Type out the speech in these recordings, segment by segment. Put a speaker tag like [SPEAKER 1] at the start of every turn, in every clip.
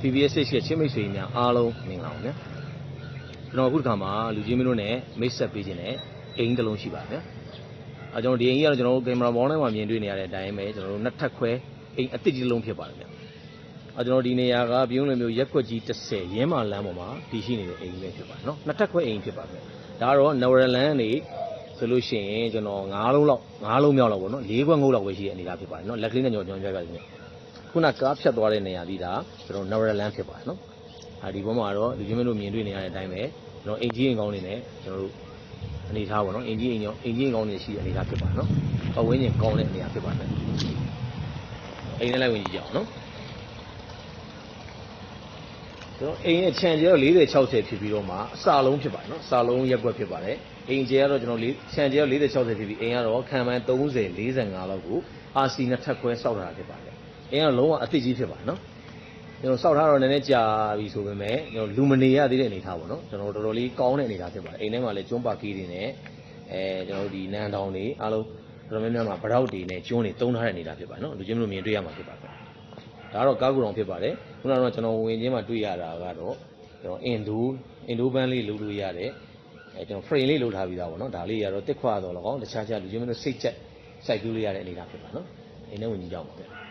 [SPEAKER 1] PBS ရဲ့ချင်းမိတ်ဆွေများအားလုံးမင်္ဂလာပါဗျာကျွန်တော်အခုဒီခါမှာလူကြီးမင်းတို့နဲ့မိတ်ဆက်ပေးခြင်းနဲ့အိမ်တစ်လုံးရှိပါဗျာအဲကျွန်တော်ဒီအိမ်ကြီးကတော့ကျွန်တော်တို့ကင်မရာဘောင်းထဲမှာမြင်တွေ့နေရတဲ့အတိုင်းပဲကျွန်တော်တို့နှစ်ထပ်ခွဲအိမ်အစ်စ်ကြီးတစ်လုံးဖြစ်ပါတယ်ဗျာအဲကျွန်တော်ဒီနေရာကပြုံးလွင်မျိုးရက်ကွက်ကြီး30ရင်းမာလမ်းပေါ်မှာတည်ရှိနေတဲ့အိမ်ကြီးပဲဖြစ်ပါတယ်နော်နှစ်ထပ်ခွဲအိမ်ဖြစ်ပါတယ်ဒါကတော့နဝရလန်နေဆိုလို့ရှိရင်ကျွန်တော်9လုံးလောက်9လုံးမြောက်လောက်ပေါ့နော်၄ခွက်ငုတ်လောက်ပဲရှိတဲ့အနေအထားဖြစ်ပါတယ်နော်လက်ကလေးနဲ့ကျွန်တော်ကျွန်တော်ပြောပြပါလိမ့်မယ် ခုနကားဖြတ်သွားတဲ့နေရာပြီးတာကျွန်တော် Narrow Land ဖြစ်ပါတယ်နော်။အဲဒီဘက်မှာတော့လူချင်းမင်းတို့မြင်တွေ့နေရတဲ့အတိုင်းပဲကျွန်တော်အင်ဂျီအင်ကောင်းနေနဲ့ကျွန်တော်တို့အနေထားပါတော့အင်ဂျီအင်ကောင်းအင်ဂျီအင်ကောင်းနေရှိတဲ့အနေထားဖြစ်ပါတယ်နော်။ပတ်ဝန်းကျင်ကောင်းတဲ့အနေထားဖြစ်ပါတယ်။အိမ်နဲ့လိုက်ဝင်ကြည့်ကြအောင်နော်။ကျွန်တော်အိမ်ရဲ့ခြံကျဲတော့40 60ဖြစ်ပြီးတော့မှအစာလုံးဖြစ်ပါတယ်နော်။အစာလုံးရက်ွက်ဖြစ်ပါတယ်။အိမ်ကျဲကတော့ကျွန်တော်ခြံကျဲတော့40 60ဖြစ်ပြီးအိမ်ကတော့ခံမှန်း30 45လောက်ကို RC နှစ်ထပ်ခွဲစောက်ထားတာဖြစ်ပါတယ်။ အင်းကလုံးဝအစ်စ်ကြီးဖြစ်ပါတယ်နော်ကျွန်တော်စောက်ထားတော့နည်းနည်းကြာပြီဆိုပေမဲ့ကျွန်တော်လူမနေရသေးတဲ့အနေထားပေါ့နော်ကျွန်တော်တော်တော်လေးကောင်းတဲ့အနေထားဖြစ်ပါတယ်အိမ်ထဲမှာလည်းကျွန်းပါကီးတွေနဲ့အဲကျွန်တော်တို့ဒီနန်းတောင်တွေအားလုံးတော်တော်များများမှာဗရောက်တွေနဲ့ကျွန်းတွေတုံးထားတဲ့အနေထားဖြစ်ပါတယ်နော်လူချင်းမျိုးမြင်တွေ့ရမှာဖြစ်ပါတယ်ဒါကတော့ကားကူတော်ဖြစ်ပါတယ်ခုနကတော့ကျွန်တော်ဝင်ချင်းမှာတွေ့ရတာကတော့ကျွန်တော်အင်ဒူအင်ဒူဘန်းလေးလုပ်လို့ရတယ်အဲကျွန်တော် frame လေးလုပ်ထားပြီးသားပေါ့နော်ဒါလေးရတော့တစ်ခွာတော့လကောင်းတခြားခြားလူချင်းမျိုးစိတ်ချက်စိုက်ကူးလေးရတဲ့အနေထားဖြစ်ပါနော်အိမ်ထဲဝင်ကြည့်ကြအောင်ပါဗျာ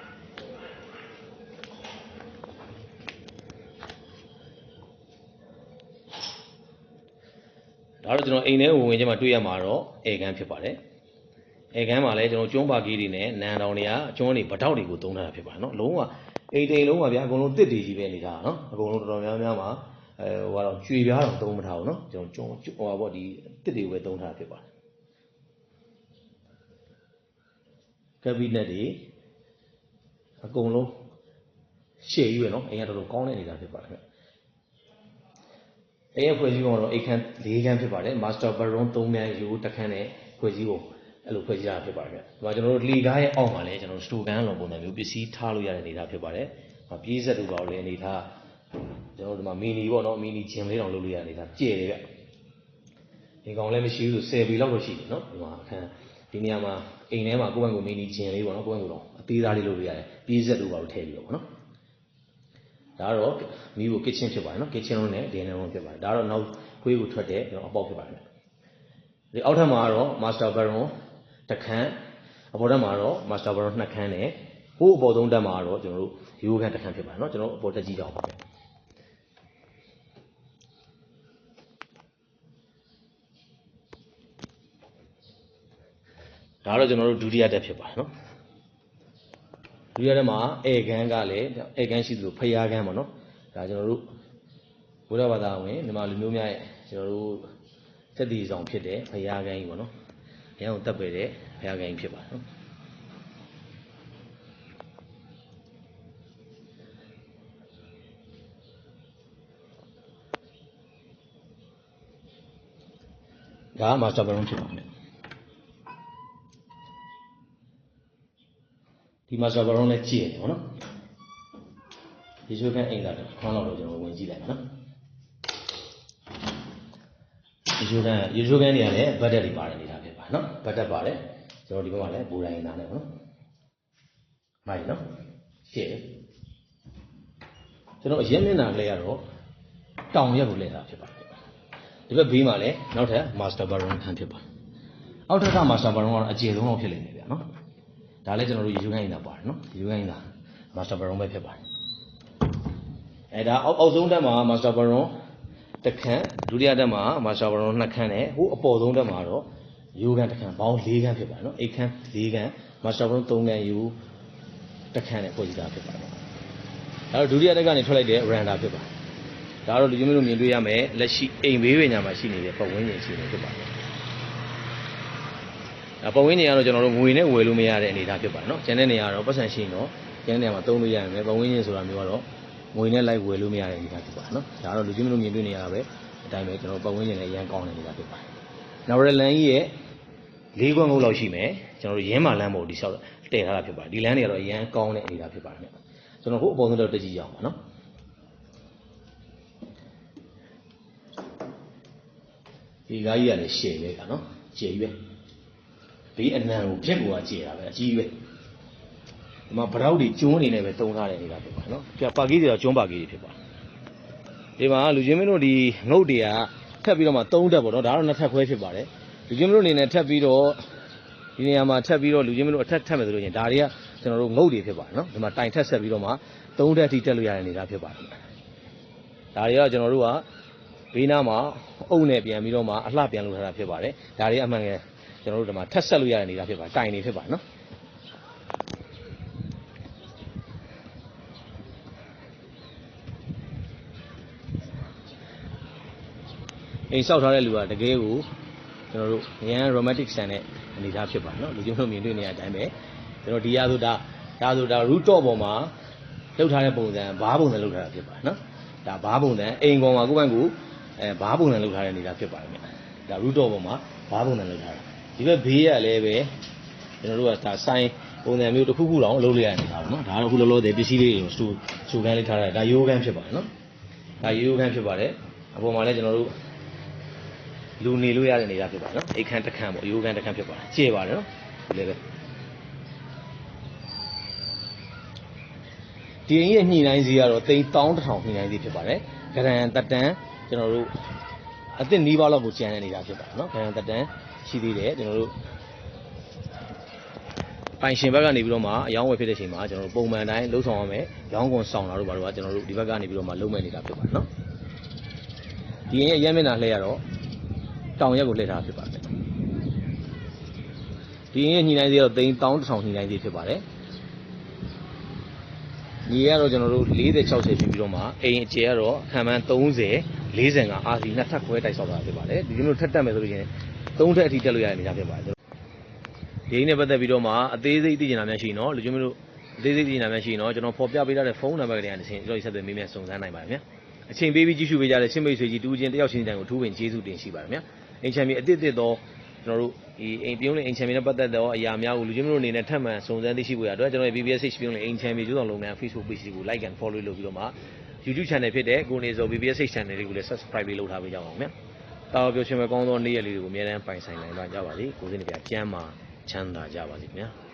[SPEAKER 1] ဒါတော့ကျွန်တော်အိမ်ထဲဝင်ဝင်ချင်းမှာတွေ့ရမှာတော့အေကန်းဖြစ်ပါတယ်အေကန်းမှာလည်းကျွန်တော်ကျွန်းပါကီးတွေနဲ့နန်တောင်တွေကကျွန်းတွေဗတောက်တွေကိုသုံးထားတာဖြစ်ပါတယ်နော်လုံးဝအိမ်တိမ်လုံးပါဗျာအကုန်လုံးတစ်တွေကြီးပဲနေတာနော်အကုန်လုံးတော်တော်များများမှာအဲဟိုကတော့ကျွေပြားတော့သုံးမထားဘူးနော်ကျွန်တော်ကျွန်းဟိုပါပေါ့ဒီတစ်တွေကိုပဲသုံးထားတာဖြစ်ပါတယ်ကက်ဘိနက်တွေအကုန်လုံးရှေ့ကြီးပဲနော်အိမ်ကတော်တော်ကောင်းတဲ့နေတာဖြစ်ပါတယ် အဲ့ရဖွဲ့စည်းပုံကတော့အိတ်ခမ်း၄ခမ်းဖြစ်ပါတယ်မာစတာဘရွန်၃ခမ်းယူတစ်ခမ်းနဲ့ဖွဲ့စည်းပုံအဲ့လိုဖွဲ့စည်းရတာဖြစ်ပါတယ်။ဒီမှာကျွန်တော်တို့လီကားရဲ့အောက်မှာလည်းကျွန်တော်တို့စတိုကန်လောပုံစံမျိုးပစ္စည်းထားလို့ရတဲ့အနေအထားဖြစ်ပါတယ်။မှာပြေးဆက်တို့ပါလည်းအနေအထားကျွန်တော်တို့ဒီမှာမီနီပေါ့နော်မီနီဂျင်လေးတောင်လုပ်လို့ရတဲ့အနေအထားကြဲတယ်ဗျ။ဒီကောင်လည်းမရှိဘူးဆို10ဘီလောက်တော့ရှိတယ်နော်ဒီမှာအခန်းဒီနေရာမှာအိမ်ထဲမှာကိုယ့်ဘက်ကိုမီနီဂျင်လေးပေါ့နော်ကိုယ့်ဘက်ကတော့အသေးသားလေးလုပ်လို့ရတယ်ပြေးဆက်တို့ပါလို့ထည့်ပြီးတော့ပေါ့နော်။ ဒါကတော့မိဖို့ kitchen ဖြစ်ပါတယ်နော် kitchen လုံးနဲ့ dinner room ဖြစ်ပါတယ်ဒါကတော့နောက်ခွေးကိုထွက်တဲ့ကျွန်တော်အပေါက်ဖြစ်ပါတယ်ဒီအောက်ထပ်မှာကတော့ master bedroom တစ်ခန်းအပေါ်ထပ်မှာတော့ master bedroom နှစ်ခန်းနဲ့ဟိုးအပေါ်ဆုံးတက်မှာကတော့ကျွန်တော်တို့ရိုးခန်းတစ်ခန်းဖြစ်ပါတယ်နော်ကျွန်တော်တို့အပေါ်တက်ကြည့်ကြအောင်ပါမယ်ဒါကတော့ကျွန်တော်တို့ဒုတိယတက်ဖြစ်ပါတယ်နော် ဒီရတဲ့မှာဧကန်ကလည်းဧကန်ရှိသလိုဖျားကန်ပေါ့နော်ဒါကျွန်တော်တို့ဘုရားဘာသာဝင်မြန်မာလူမျိုးများရဲ့ကျွန်တော်တို့စက်တီဆောင်ဖြစ်တဲ့ဖျားကန်ကြီးပေါ့နော်ရန်ကိုတက်ပေတဲ့ဖျားကန်ကြီးဖြစ်ပါတယ်နော်ဒါကမာစတာဘရုံဖြစ်ပါတယ် ဒီမှာဆိုတော့လည်းကြည့်ရတယ်ဗောနော်ဒီချိုးခန်းအိမ်လာတော့ခေါင်းတော့ကျွန်တော်ဝင်ကြည့်လိုက်မယ်နော်ဒီချိုးခန်းဒီချိုးခန်းနေရာလည်းဘတ်တက်တွေပါတယ်နေတာဖြစ်ပါနော်ဘတ်တက်ပါတယ်ကျွန်တော်ဒီဘက်မှာလည်းဘူတိုင်းနာနဲ့ဗောနော်မိုက်နော်ရှေ့ကျွန်တော်အရင်မျက်နှာကလေးကတော့တောင်ရက်ကိုလဲတာဖြစ်ပါတယ်ဒီဘက်ဘေးမှာလည်းနောက်ထပ် master baron ခန်းဖြစ်ပါအောက်ထပ်က master baron ကတော့အကျေဆုံးလောက်ဖြစ်နေတယ်ဗျာနော် ဒါလည်းကျွန်တော်တို့ရေချိုးခိုင်းနေတာပါတယ်နော်ရေချိုးခိုင်းတာမာစတာဘရွန်ပဲဖြစ်ပါတယ်အဲဒါအောက်အောက်ဆုံးတက်မှာမာစတာဘရွန်တစ်ခန်းဒုတိယတက်မှာမာစတာဘရွန်နှစ်ခန်းနဲ့ဟိုအပေါ်ဆုံးတက်မှာတော့ယူခန်းတစ်ခန်းပေါင်း၄ခန်းဖြစ်ပါတယ်နော်အိတ်ခန်း၄ခန်းမာစတာဘရွန်၃ခန်းယူတစ်ခန်းနဲ့ဖွဲ့စည်းတာဖြစ်ပါတယ်အဲတော့ဒုတိယတက်ကနေထွက်လိုက်တဲ့ randa ဖြစ်ပါတယ်ဒါတော့လူကြီးမျိုးတို့မြင်တွေ့ရမယ်လက်ရှိအိမ်ဘေးဝေညာမှာရှိနေတဲ့ပတ်ဝန်းကျင်ရှိနေဖြစ်ပါတယ်အ ပဝင်းနေရတော့ကျွန်တော်တို့ငွေနဲ့ဝယ်လို့မရတဲ့အနေအထားဖြစ်ပါတယ်နော်။ကျန်တဲ့နေရာတော့ပတ်စံရှိရင်တော့ကျန်တဲ့နေရာမှာသုံးလို့ရရင်ပဲပဝင်းချင်းဆိုတာမျိုးကတော့ငွေနဲ့လိုက်ဝယ်လို့မရတဲ့အနေအထားဖြစ်ပါတယ်နော်။ဒါတော့လူကြီးမလို့မြင်တွေ့နေရတာပဲအတိုင်းပဲကျွန်တော်ပဝင်းချင်းလည်းအရန်ကောင်းတဲ့အနေအထားဖြစ်ပါတယ်။နောက်ရလန်ကြီးရဲ့လေးခွက်ငုတ်လောက်ရှိမယ်။ကျွန်တော်တို့ရင်းမာလမ်းပေါ်ဒီလျှောက်တည်ထားတာဖြစ်ပါတယ်။ဒီလမ်းတွေကတော့အရန်ကောင်းတဲ့အနေအထားဖြစ်ပါတယ်။ကျွန်တော်ဟိုအပေါ်ဆုံးတော့တက်ကြည့်ကြအောင်ပါနော်။ဒီကားကြီးကလည်းရှယ်ပဲကနော်။ရှယ်ကြီးပဲ။ ဘေးအနံကိုပြက်ကိုကကြည်တာပဲအကြီးပဲဒီမှာဗရောက်တွေကျွန်းအနေနဲ့ပဲတုံးထားတဲ့နေတာဖြစ်ပါတယ်နော်ပြပါကီးတွေတော့ကျွန်းပါကီးတွေဖြစ်ပါတယ်ဒီမှာလူချင်းမင်းတို့ဒီငုတ်တွေကထပ်ပြီးတော့မှသုံးတက်ပေါ့နော်ဒါကတော့နှစ်ထပ်ခွဲဖြစ်ပါတယ်လူချင်းမင်းတို့အနေနဲ့ထပ်ပြီးတော့ဒီနေရာမှာထပ်ပြီးတော့လူချင်းမင်းတို့အထက်ထပ်မယ်ဆိုလို့ချင်းဒါတွေကကျွန်တော်တို့ငုတ်တွေဖြစ်ပါတယ်နော်ဒီမှာတိုင်ထက်ဆက်ပြီးတော့မှသုံးတက်အထိတက်လို့ရတဲ့နေတာဖြစ်ပါတယ်ဒါတွေကကျွန်တော်တို့ကဘေးနားမှာအုပ်နဲ့ပြန်ပြီးတော့မှအလှပြန်လုပ်ထားတာဖြစ်ပါတယ်ဒါတွေအမှန်ငယ် ကျွန်တော်တို့ဒီမှာထပ်ဆက်လို့ရတဲ့နေတာဖြစ်ပါတိုင်နေဖြစ်ပါနော်အိမ်ဆောက်ထားတဲ့လူကတကယ်ကိုကျွန်တော်တို့ရန် romantic ဆန်တဲ့အနေသားဖြစ်ပါနော်လူချင်းတို့မြင်တွေ့နေတဲ့အတိုင်းပဲကျွန်တော်ဒီရဆိုတာဒါဆိုတာ root top ပေါ်မှာလောက်ထားတဲ့ပုံစံဘားပုံစံလောက်ထားတာဖြစ်ပါနော်ဒါဘားပုံစံအိမ်ပေါ်မှာကိုယ့်ဘက်ကိုအဲဘားပုံစံလောက်ထားတဲ့အနေသားဖြစ်ပါတယ်ဗျဒါ root top ပေါ်မှာဘားပုံစံလောက်ထားတာ ဒီဘက်ဘေးကလည်းပဲကျွန်တော်တို့ကဒါဆိုင်ပုံစံမျိုးတစ်ခုခုတောင်လုပ်လိုက်ရနေတာပေါ့နော်ဒါတော့ခုလောလောဆယ်ပစ္စည်းလေးတွေကိုစူစူကန်းလေးထားတာဒါရိုးကန်းဖြစ်ပါတယ်နော်ဒါရိုးကန်းဖြစ်ပါတယ်အပေါ်မှာလည်းကျွန်တော်တို့လူနေလို့ရတဲ့နေရာဖြစ်ပါတယ်နော်အိတ်ခန်းတစ်ခန်းပေါ့ရိုးကန်းတစ်ခန်းဖြစ်ပါတယ်ကျေပါတယ်နော်ဒီလည်းပဲဒီရင်ရဲ့ညှိနှိုင်းစီကတော့တိန်1000ညှိနှိုင်းစီဖြစ်ပါတယ်ဂရန်တက်တန်ကျွန်တော်တို့ အစ်စ်နီးပါးလောက်ကိုကျန်တဲ့နေတာဖြစ်ပါတယ်နော်ဂရန်တက်တန်းရှိသေးတယ်ကျွန်တော်တို့ပိုင်ရှင်ဘက်ကနေပြီးတော့မှအယောင်းဝယ်ဖြစ်တဲ့အချိန်မှာကျွန်တော်တို့ပုံမှန်တိုင်းလှုပ်ဆောင်ရမယ်ရောင်းကုန်ဆောင်တာတို့ဘာလို့ကကျွန်တော်တို့ဒီဘက်ကနေပြီးတော့မှလုံးမဲ့နေတာဖြစ်ပါတယ်နော်ဒီရင်ရဲ့ရဲမျက်နှာလှည့်ရတော့တောင်ရက်ကိုလှည့်ထားဖြစ်ပါတယ်ဒီရင်ညှိနှိုင်းသေးတော့သိန်းတောင်းတစ်ထောင်ညှိနှိုင်းသေးဖြစ်ပါတယ်ညီကတော့ကျွန်တော်တို့40 60ဖြစ်ပြီးတော့မှအိမ်အကျယ်ကတော့ခံမှန်း30 40ကအာစီနှစ်ထပ်ခွဲတိုက်ဆောက်တာဖြစ်ပါတယ်ဒီလိုထက်တက်မယ်ဆိုလို့ရှိရင်3ထက်အထိတက်လို့ရတဲ့အနေအထားဖြစ်ပါတယ်ဒီအိမ်နဲ့ပတ်သက်ပြီးတော့မှအသေးစိတ်သိချင်တာများရှိရင်တော့လူချင်းမျိုးတို့အသေးစိတ်သိချင်တာများရှိရင်တော့ကျွန်တော်ဖော်ပြပေးထားတဲ့ဖုန်းနံပါတ်တွေကနေတစ်ဆင့်ကျွန်တော်ဆက်သွယ်မေးမြန်းစုံစမ်းနိုင်ပါတယ်ဗျာအချိန်ပေးပြီးကြည့်ရှုပေးကြတဲ့ချင်းမိတ်ဆွေကြီးတူးချင်းတယောက်ချင်းတိုင်းကိုအထူးပင်ကျေးဇူးတင်ရှိပါတယ်ဗျာအိမ်ချမ်းမြေအတစ်တစ်တော့ကျွန်တော်တို့ဒီအိမ်ပြုံးလေးအိမ်ချမ်းမြေနဲ့ပတ်သက်သောအရာများကိုလူချင်းမျိုးတို့အနေနဲ့ထပ်မံစုံစမ်းသိရှိဖို့ရအတွက်ကျွန်တော်ရဲ့ BBSH ပြုံးလေးအိမ်ချမ်းမြေကျိုးဆောင်လုပ်ငန်း Facebook page ကို like and follow လုပ်ပြီးတော့မှ YouTube channel ဖြစ်တဲ့ကိုနေစော BBSH channel လေးကိုလည်း subscribe လေးလုပ်ထားပေးကြပါဦးခင်ဗျာ။တာဝပြောရှင်မဲ့ကောင်းသောနေ့ရက်လေးတွေကိုအများအားပိုင်ဆိုင်နိုင်ပါကြပါစေ။ကိုယ်စိတ်နှပြကျမ်းမာချမ်းသာကြပါစေခင်ဗျာ။